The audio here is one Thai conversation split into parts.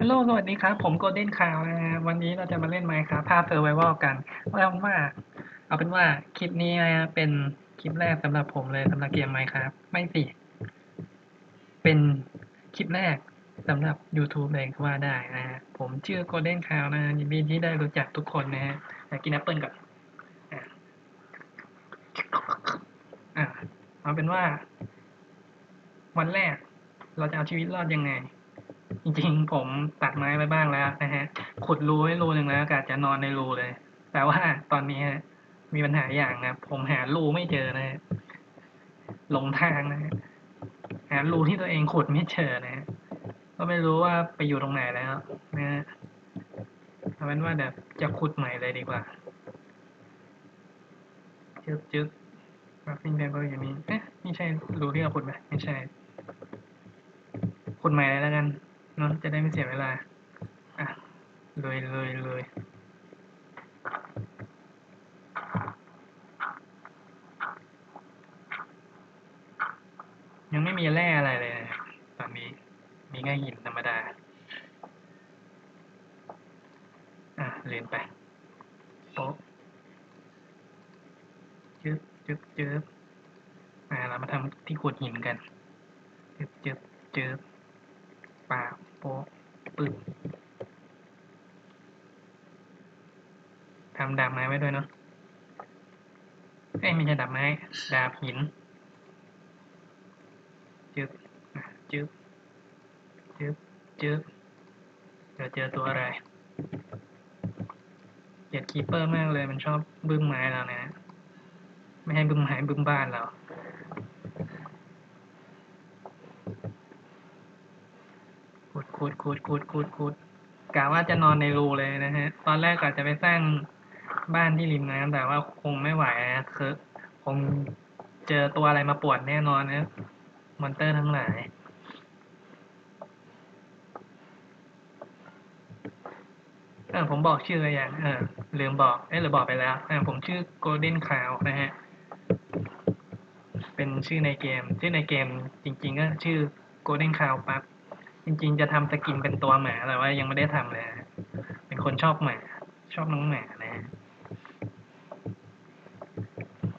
ฮัลโหล สวัสดีครับ ผมโกลเด้นคาวนะฮะวันนี้เราจะมาเล่นไมค์ครับภาพเซอร์ไวลกันเอาเป็นว่า เอาเป็นว่าคลิปนี้นะฮะเป็นคลิปแรกสำหรับผมเลยสำหรับเกมไมค์ครับไม่สิ เป็นคลิปแรกสำหรับ YouTube เลยก็ว่าได้นะฮะผมชื่อโกลเด้นคาวนะยินดีที่ได้รู้จักทุกคนนะฮะกินแอปเปิลก่อนเอาเป็นว่า วันแรกเราจะเอาชีวิตรอดยังไง จริงๆ ผมตัดไม้ไปบ้างแล้วนะฮะ ขุดรูไว้รูหนึ่งแล้วกะจะนอนในรูเลย แต่ว่าตอนนี้มีปัญหาอย่างนะผมหารูไม่เจอนะฮะหลงทางนะฮะหารูที่ตัวเองขุดไม่เจอนะฮะก็ไม่รู้ว่าไปอยู่ตรงไหนแล้วนะฮะเอาเป็นว่าเดี๋ยวจะขุดใหม่เลยดีกว่าจึ๊บจึ๊บมาฟิงเดนก็อย่างนี้เอ๊ะไม่ใช่รูที่เราขุดไหมไม่ใช่ขุดใหม่เลยแล้วกัน เนาะจะได้ไม่เสียเวลา อะเลยเลยเลยยังไม่มีแร่อะไรเลยนะตอนนี้มีแค่หินธรรมดา อะเรียนไปโป๊ะจึ๊บจึ๊บจึ๊บอะเรามาทำที่ขุดหินกัน จึ๊บจึ๊บจึ๊บปา โป๊ะปึ้งทำดาบไม้ไว้ด้วยเนาะเอ้ยไม่ใช่ดาบไม้ ดาบหิน จึ๊บจึ๊บจึ๊บจึ๊บเดี๋ยวเจอตัวอะไรเกลียดคีเปอร์มากเลยมันชอบบึ้มไม้เรานะไม่ให้บึ้มไม้บึ้มบ้านเรา ขุดขุดขุดขุดขุดขุดกะว่าจะนอนในรูเลยนะฮะ ตอนแรกกะจะไปสร้างบ้านที่ริมน้ำแต่ว่าคงไม่ไหวนะคือคงเจอตัวอะไรมาปวดแน่นอนนะมอนเตอร์ทั้งหลายเออผมบอกชื่ออะไรอย่างเออลืมบอกเอ้ยหรือบอกไปแล้วเออผมชื่อ Golden Cow นะฮะ เป็นชื่อในเกม ชื่อในเกมจริง ๆ ก็ชื่อ Golden Cow ปั๊บ จริงๆ จะทำสกินเป็นตัวหมาแต่ว่ายังไม่ได้ทำเลย เป็นคนชอบหมา ชอบน้องหมานะ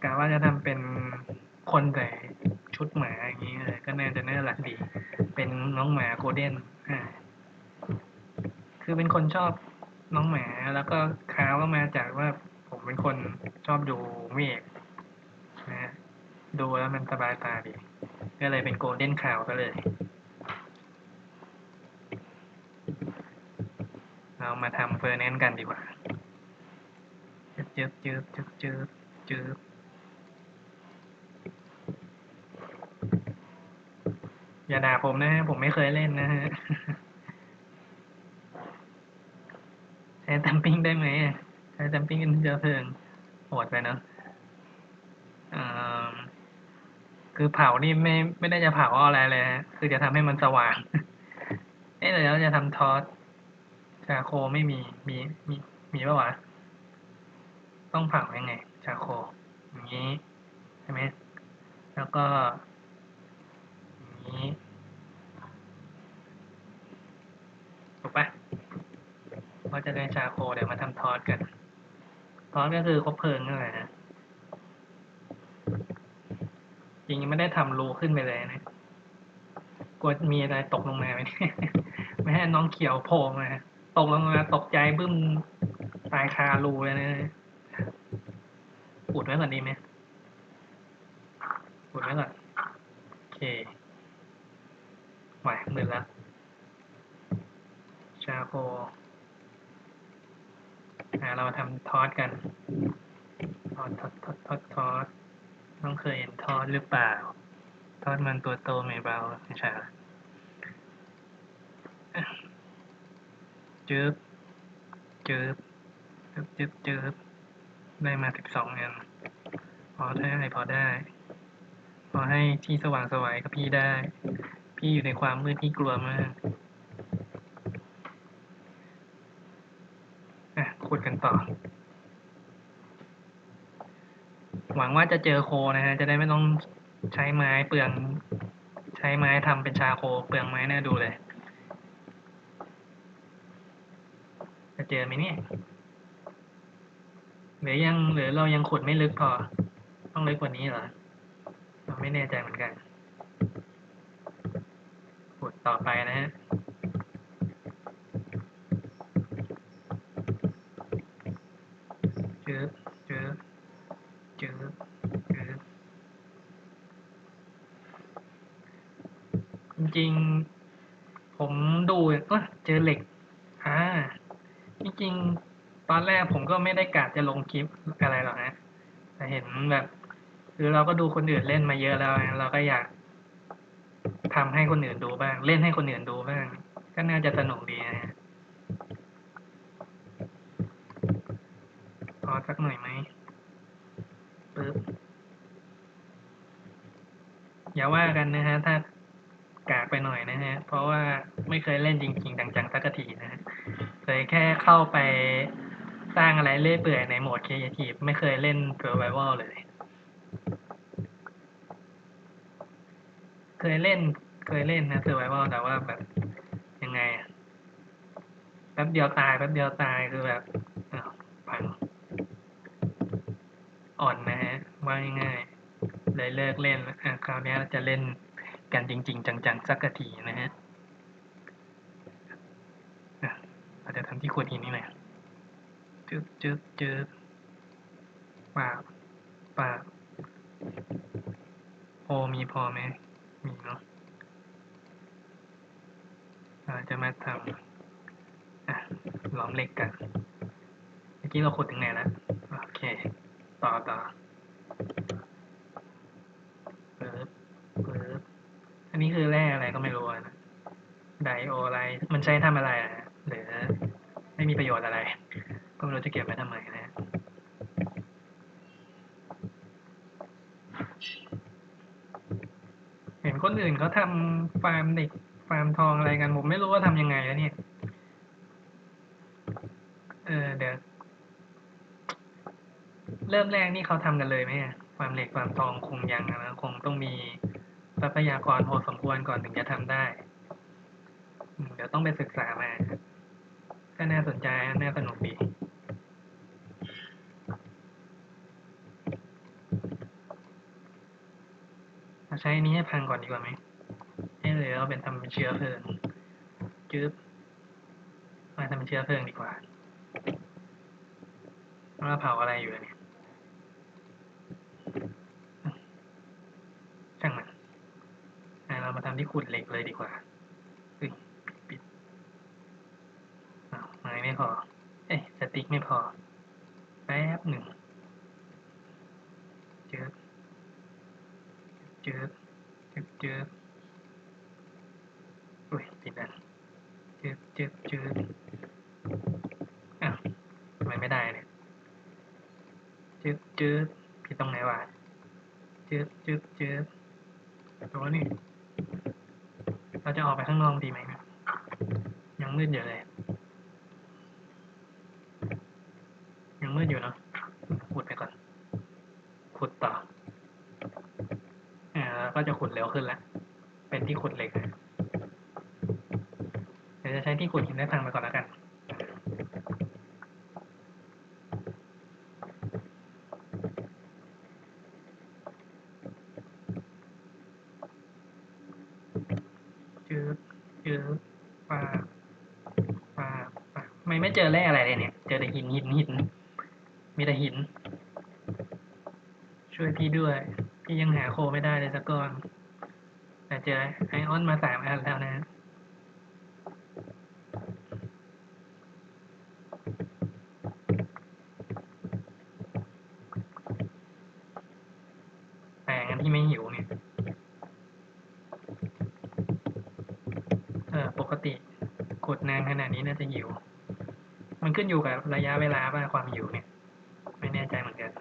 กะว่าจะทำเป็นคนใส่ชุดหมาอย่างนี้เลย ก็น่าจะน่ารักดี เป็นน้องหมาโกลเด้นอ่าคือเป็นคนชอบน้องหมาแล้วก็ค้าวก็มาจากว่าผมเป็นคนชอบดูเมฆนะฮะดูแล้วมันสบายตาดี ก็เลยเป็นโกลเด้นคาวก็เลย เรามาทำเฟอร์แนนซ์กันดีกว่าจึ๊บจึ๊บจึ๊บจึ๊บจึ๊บจึ๊บอย่าด่าผมนะฮะ ผมไม่เคยเล่นนะฮะ ใช้ตัมปิ้งได้ไหมใช้ตัมปิ้งกันเจอเพลิงโหดไปเนอะอ่าคือเผานี่ไม่ไม่ได้จะเผาอะไรเลยฮะ คือจะทำให้มันสว่าง เอ๊ะเดี๋ยวเราจะทำทอสชาโคไม่มี มี มี มีปะวะ ต้องเผายังไง ชาโค อย่างนี้ ใช่ไหม แล้วก็ อย่างนี้ ถูกปะเราจะได้ชาโค เดี๋ยวมาทำทอสกัน ทอสก็คือคบเพลิงนั่นแหละฮะจริงไม่ได้ทำรูขึ้นไปเลยนะ กลัวมีอะไรตกลงมาไหมเนี่ยไม่ให้น้องเขียวโผล่มาตกลงมาตกใจบึ้มตายคารูเลยนะอุดไว้ก่อนดีไหมอุดไว้ก่อนโอเคไหวมือละชาโคอ่าเราทำทอสกันทอดทอดทอดทอดทอดต้องเคยเห็นทอดหรือเปล่า ทอดมันตัวโตไม่เบาไม่ใช่หรอจึ๊บจึ๊บจึ๊บจึ๊บจึ๊บได้มาสิบสองอันพอได้พอได้ พอให้ที่สว่างสวายกับพี่ได้ พี่อยู่ในความมืดพี่กลัวมากอะขุดกันต่อ หวังว่าจะเจอโคนะฮะ จะได้ไม่ต้อง ใช้ไม้เปลือง ใช้ไม้ทำเป็นชาโคเปลืองไม้น่าดูเลย จะเจอไหมเนี่ยหรือยังหรือเรายังขุดไม่ลึกพอ ต้องลึกกว่านี้เหรอเราไม่แน่ใจเหมือนกัน ขุดต่อไปนะฮะจืบจืบจืบจืบจ ริง ๆ ผมดูก็เจอเหล็ก อ่า จริง ๆ ตอนแรกผมก็ไม่ได้กะจะลงคลิปอะไรหรอกนะแต่เห็นแบบคือเราก็ดูคนอื่นเล่นมาเยอะแล้วเราก็อยากทำให้คนอื่นดูบ้าง เล่นให้คนอื่นดูบ้าง ก็น่าจะสนุกดีนะฮะพอสักหน่อยไหมปึ๊บ อย่าว่ากันนะฮะ ถ้ากากไปหน่อยนะฮะ เพราะว่าไม่เคยเล่นจริง ๆ จังๆสักทีนะฮะเคยแค่เข้าไปสร้างอะไรเล่ยเปื่อยในโหมด Creative ไม่เคยเล่น Survival เลย เคยเล่น เคยเล่นนะ Survival แต่ว่าแบบยังไงอะแป๊บเดียวตายแป๊บเดียวตายคือแบบอ้าวพังอ่อนนะฮะว่าง่ายๆเลยเลิกเล่นแล้วอะคราวนี้เราจะเล่น กันจริง ๆ จัง ๆ สักทีนะฮะอาจจะทำที่ขุดหินนี่หน่อยจึ๊บจึ๊บจึ๊บปากปากโอมีพอไหมมีเนาะเราจะมาทำอะล้อมเหล็กกัน เมื่อกี้เราขุดถึงไหนแล้ว โอเค ต่อต่อเปิบเปิบอั นนี้คือแร่อะไรก็ไม่รู้นะไดโออะไร มันใช้ทำอะไรอะหรือไม่มีประโยชน์อะไร ก็ไม่รู้จะเก็บไว้ทำไมนะเห็นคนอื่นเขาทำฟาร์มเด็กฟาร์มทองอะไรกัน ผมไม่รู้ว่าทำยังไงแล้วเนี่ย เออเดี๋ยวเริ่มแรกนี่เขาทำกันเลยไหมฟาร์มเหล็กฟาร์มทองคงยังนะคงต้องมี ทรัพยากรพอสมควรก่อนถึงจะทำได้ เดี๋ยวต้องไปศึกษามาก็น่าสนใจน่าสนุกดีมาใช้นี้ให้พังก่อนดีกว่าไหม ให้เลยเอาเป็นทำเป็นเชื้อเพลิงจืบมาทำเป็นเชื้อเพลิงดีกว่าเราเผาอะไรอยู่เนี่ย ช่างมันอะเรา มาทำที่ขุดเหล็กเลยดีกว่าเฮ้ยปิดไม้ไม่พอ เอ้ยสติ๊กไม่พอ แป๊บหนึ่งเจือบเจือบเจือบเจือบอุ้ยติดอะเจือบเจือบเจือบอ้าวทำไมไม่ได้เนี่ยเจือบเจือบผิดตรงไหนวะเจือบเจือบเจือบตัวนี่ เราจะออกไปข้างนอกดีไหมเนี่ยยังมืดอยู่เลย ยังมืดอยู่เนาะขุดไปก่อน ขุดต่ออ่าแล้วก็จะขุดเร็วขึ้นแล้ว เป็นที่ขุดเหล็กเดี๋ยวจะใช้ที่ขุดหินได้พังไปก่อนแล้วกัน จืดจืดปลาปลาปลาไม่ไม่ เจอแร่อะไรเลยเนี่ย เจอแต่หินหินหิน มีแต่หิน ช่วยพี่ด้วย พี่ยังหาโคไม่ได้เลยสักก้อนแต่เจอไอออนมาสามอันแล้วนะ แต่งั้นพี่ไม่หิวเนี่ย เออ ปกติกดนานขนาดนี้น่าจะหิว มันขึ้นอยู่กับระยะเวลาป่ะความหิวเนี่ย ไม่แน่ใจเหมือนกัน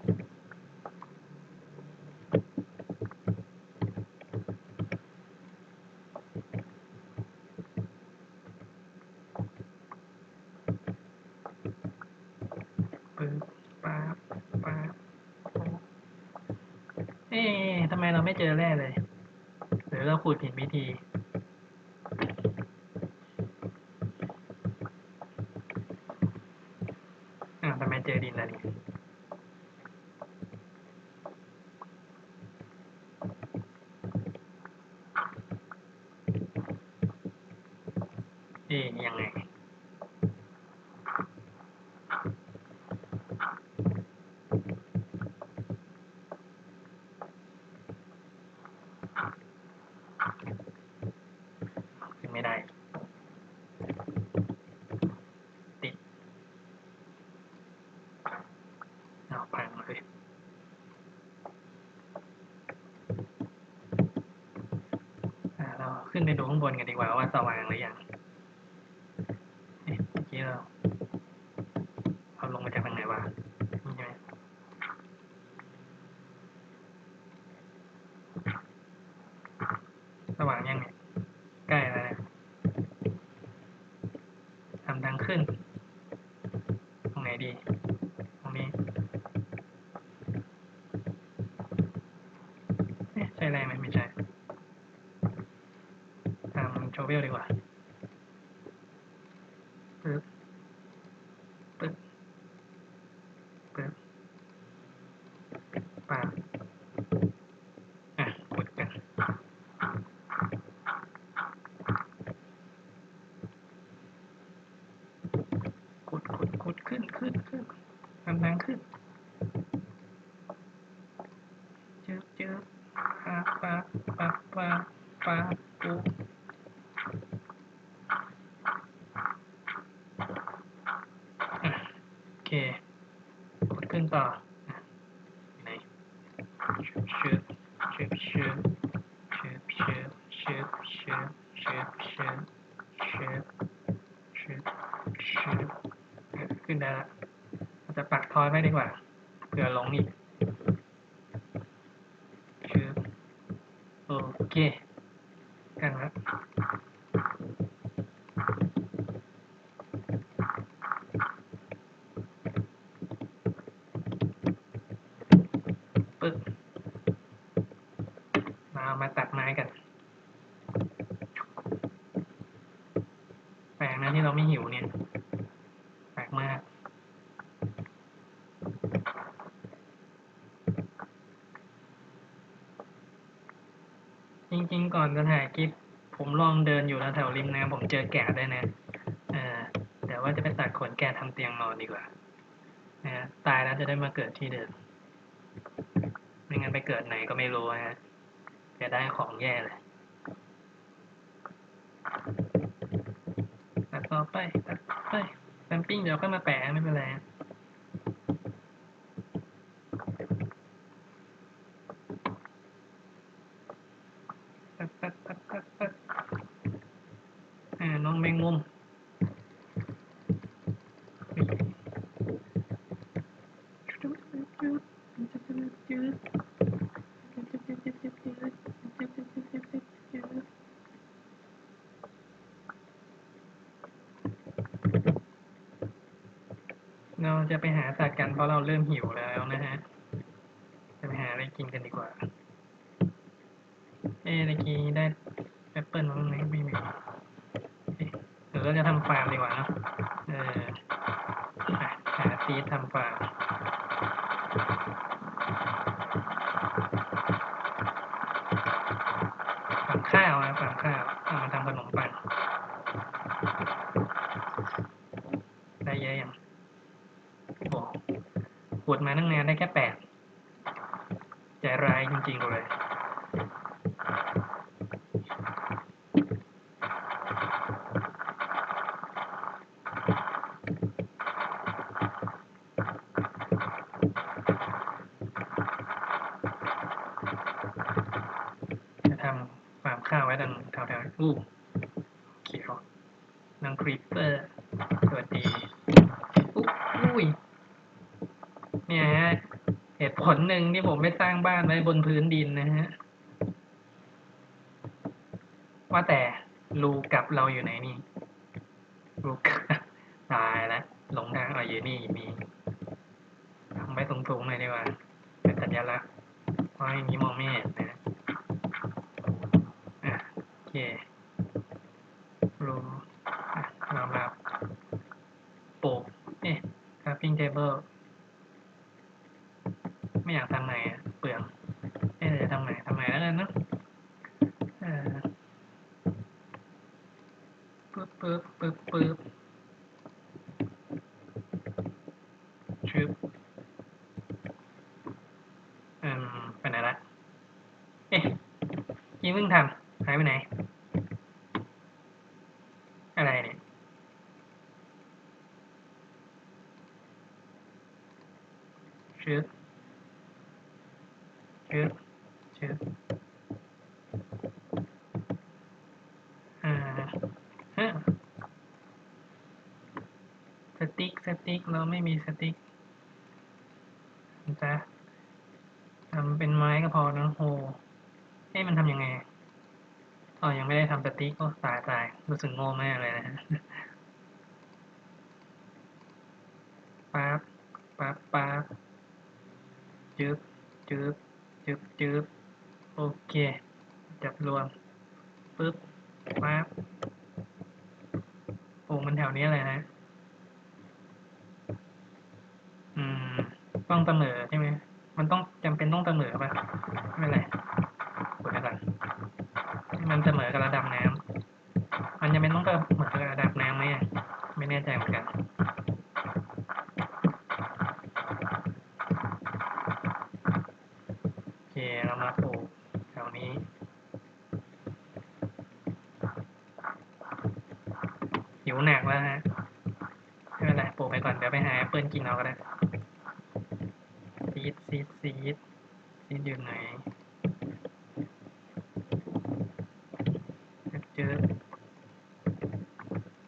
ปึ๊บป๊าบป๊าเอ๊ะทำไมเราไม่เจอแร่เลย หรือเราขุดผิดวิธี อ เจอดินแล้วนี่เอ๊ะยังไง ขึ้นไม่ได้ ติดเอาพังเลยอะเรา ขึ้นไปดูข้างบนกันดีกว่าว่าสว่างหรือยังเมื่อกี้เรา but ต่อไหนชึบชึบชึบชึบชึบชึบชึบชึบชึบชึบชึบชึบชึบขึ้นได้ละจะปักทอยไว้ดีกว่าเผื่อหลงอีกคือโอเค กันครับปึ๊บมาเอามาตัดไม้กัน แปลกนะที่เราไม่หิวเนี่ย แปลกมาก จริง ๆ ก่อนจะถ่ายคลิป ผมลองเดินอยู่แถวๆริมน้ำผมเจอแกะด้วยนะเออเดี๋ยวว่าจะไปตัดขนแกะทำเตียงนอนดีกว่านะฮะตายแล้วจะได้มาเกิดที่เดิมไม่งั้นไปเกิดไหนก็ไม่รู้นะฮะจะได้ของแย่เลยตัดต่อไปตัดไปแซมปิ้งเดี๋ยวค่อยมาแปะไม่เป็นไร ปัดปัดปัดปัดปัดอ่าน้องแมงมุมเรา จะไปหาสัตว์กันเพราะเราเริ่มหิวแล้วนะฮะ จะไปหาอะไรกินกันดีกว่า เอ๊ะเมื่อกี้ได้แอปเปิลมาบ้างไหมไม่มีเอ๊ะหรือเราจะทำฟาร์มดีกว่าเนอะเอออะหาซีดทำฟาร์มฟาร์มข้าวนะฟาร์มข้าวเอามาทำขนมปังได้เยอะยังโอ้ กดมาตั้งนานได้แค่แปดใจร้ายจริงๆเลย จะทำฟาร์มข้าวไว้ดังแถวๆอู้เขียวนังครีปเปอร์สวัสดีอุ๊อุ้ย เนี่ยฮะ เหตุผลหนึ่งที่ผมไม่สร้างบ้านไว้บนพื้นดินนะฮะ ว่าแต่รูกับเราอยู่ไหนนี่รูกับตายแล้วหลงทางเอาอยู่นี่มีทำไว้สูงๆหน่อยดีกว่า เป็นสัญลักษณ์เพราะอย่างนี้มองไม่เห็นนะอะโอเครูอะรองรับปลูกเอ๊ะ crafting table ไม่อยากทำใหม่เปลืองเออทำใหม่ทำใหม่แล้วกันเนาะเออปึ๊บปึ๊บปึ๊บปึ๊บชึบอืมไปไหนละเอ๊ะยี่เพิ่งทำหายไปไหน อะไรเนี่ยชึบชึบชึบอ่าฮะส ติ๊กสติกเราไม่มีสติ๊กจะทำเป็นไม้ก็พอนะโหเอ๊ะมันทำยังไงอ๋อยังไม่ได้ทำสติ๊กก็ตายตายรู้สึกโง่มากเลยนะฮะปั๊บปั๊บปั๊บจึ๊บจึ๊บจึ๊บจึ๊บโอเค จับรวมปึ๊บปั๊บโอ้มันแถวนี้เลยฮะ อืม ต้องเสมอใช่ไหม มันต้องจำเป็นต้องเสมอป่ะ ไม่เป็นไรกดไปก่อนให้มันเสมอกับระดับน้ำมันจะเป็นต้องเสมอกับระดับน้ำไหมไม่แน่ใจเหมือนกันโอเคเรามาปลูกแถวนี้หิวหนักแล้วฮะไม่เป็นไรปลูกไปก่อนเดี๋ยวไปหาแอปเปิลกินเอาก็ได้ ดซีดซีดซีดอยู่ไหนเจอ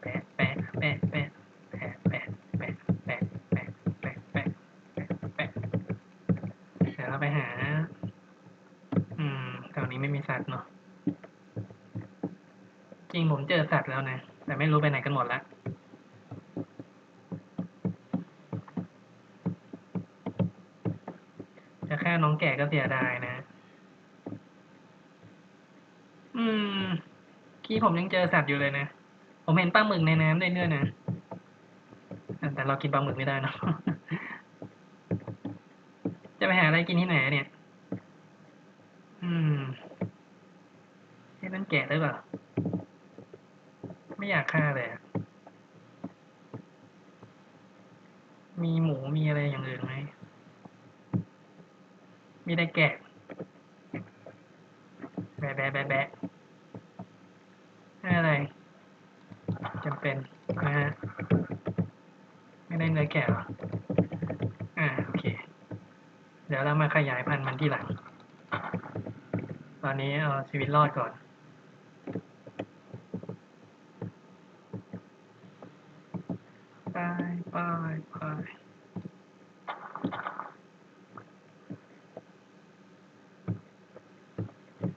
แปะแปะแปะแปะแปะแปะแปะแปะแปะแปะแปะแปะเดี๋ยวเราไปหา อืมแถวนี้ไม่มีสัตว์เนาะจริงผมเจอสัตว์แล้วนะ แต่ไม่รู้ไปไหนกันหมดแล้ว จะฆ่า น้องแก่ก็เสียดายนะ อืมกี้ผมยังเจอสัตว์อยู่เลยนะ ผมเห็นปลาหมึกในน้ำด้วยเนื้อนะ แต่เรากินปลาหมึกไม่ได้เนะจะไปหาอะไรกินที่ไหนเนี่ย อืมให้นั่นแกะหรือเปล่า ไม่อยากฆ่าเลยอะมีหมูมีอะไรอย่างอื่นไหม มีแต่แกะ แบะแบะแบะแบะไม่อะไรจำ เป็นนะฮะไม่ได้เนื้อแกะหรออ่าโอเค เดี๋ยวเรามาขยายพันธุ์มันที่หลัง ตอนนี้เอาชีวิตรอดก่อน ไปไปไป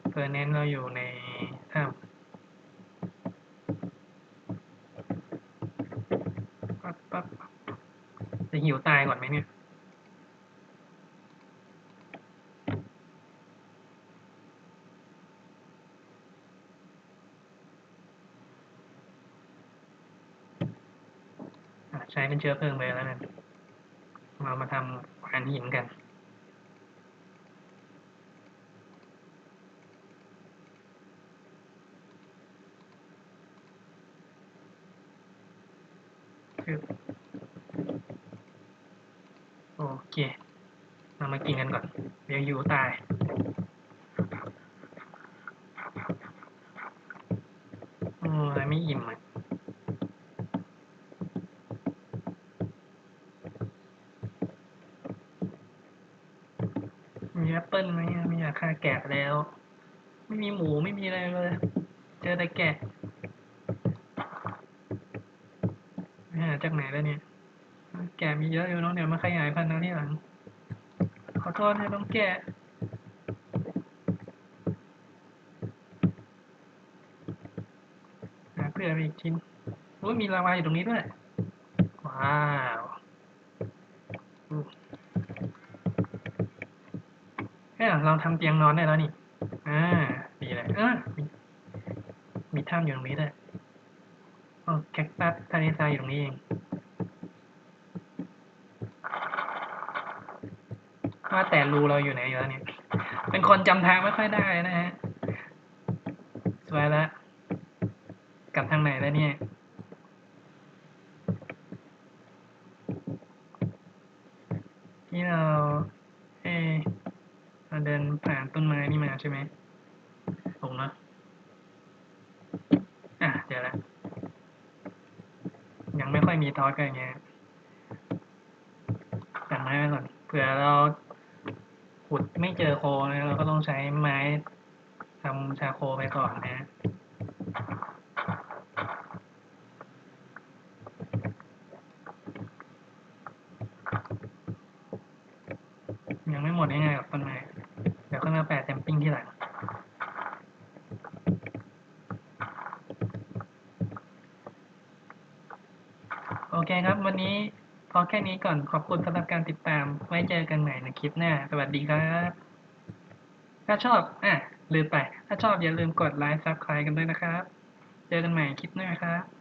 เพื่อเน้นเราอยู่ในถ้ำปั๊บปั๊บปั๊บจะหิวตายก่อนไหมเนี่ย อะ ใช้เป็นเชื้อเพลิงไปแล้วกันเรามาทำขวานหินกันโอเค เรามากินกันก่อน เดี๋ยวหิวตาย โอ้ยไม่อิ่มอะ มี แอปเปิ้ลไหมอะมีราคาแกะแล้ว ไม่มีหมูไม่มีอะไรเลย เจอแต่แกะไปหาจากไหนแล้วเนี่ย แกะมีเยอะอยู่น้องเดี๋ยวมาขยายพันธุ์เอาที่หลัง ขอโทษนะน้องแกะหาเพื่อไปอีกชิ้นโอ้ยมีลาวาอยู่ตรงนี้ด้วย ว้าวอู้ เราทำเตียงนอนได้แล้วนี่ อ่าดีเลยเออมีมีถ้ำอยู่ตรงนี้ด้วยอ๋อแคคตัสทะเลทรายอยู่ตรงนี้เองว่าแต่รูเราอยู่ไหนอยู่แล้วเนี่ย เป็นคนจำทางไม่ค่อยได้นะฮะ สวยแล้วกลับทางไหนแล้วเนี่ย ที่เรา เอะเราเดินผ่านต้นไม้นี่มาใช่ไหมถูกเนอะอะเจอแล้ว ยังไม่ค่ อยมีทอสกันอย่างเงี้ยตัดไม้ไปก่อนเผื่อเราขุดไม่เจอโคนะเราก็ต้องใช้ไม้ทำชาโคไปก่อนนะ ยังไม่หมดง่ายๆกับต้นไม้ เดี๋ยวค่อยมาแปะแซมปิ้งที่หลัง โอเคครับ วันนี้พอ แค่นี้ก่อนขอบคุณสำหรับการติดตาม ไว้เจอกันใหม่ในคลิปหน้า สวัสดีครับ ถ้าชอบอะลืมไป ถ้าชอบอย่าลืมกดไลค์ซับสไครต์กันด้วยนะครับ เจอกันใหม่คลิปหน้าครับ